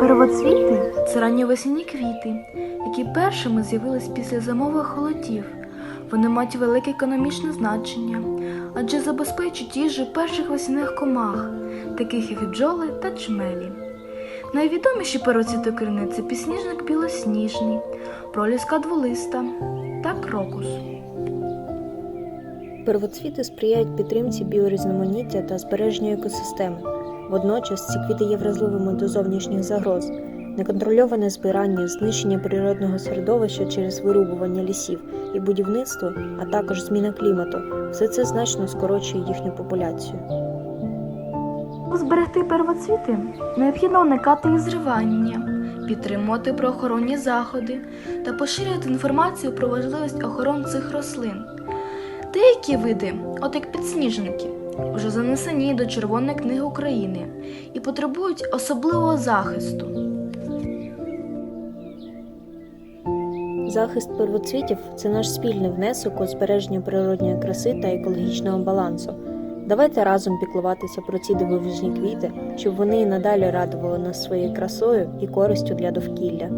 Первоцвіти це ранньовесняні квіти, які першими з'явились після зимових холодів. Вони мають велике економічне значення, адже забезпечують їжу перших весняних комах, таких як бджоли та чмелі. Найвідоміші первоцвіти України це пісніжник білосніжний, проліска дволиста та крокус. Первоцвіти сприяють підтримці біорізноманіття та збереженню екосистеми. Водночас ці квіти є вразливими до зовнішніх загроз. Неконтрольоване збирання, знищення природного середовища через вирубування лісів і будівництво, а також зміна клімату все це значно скорочує їхню популяцію. Зберегти первоцвіти, необхідно уникати їх зривання, підтримувати правоохоронні заходи та поширювати інформацію про важливість охорони цих рослин. Деякі види, от як підсніжники, вже занесені до Червоної книги України і потребують особливого захисту. Захист первоцвітів це наш спільний внесок у збереження природньої краси та екологічного балансу. Давайте разом піклуватися про ці дивовижні квіти, щоб вони і надалі радували нас своєю красою і користю для довкілля.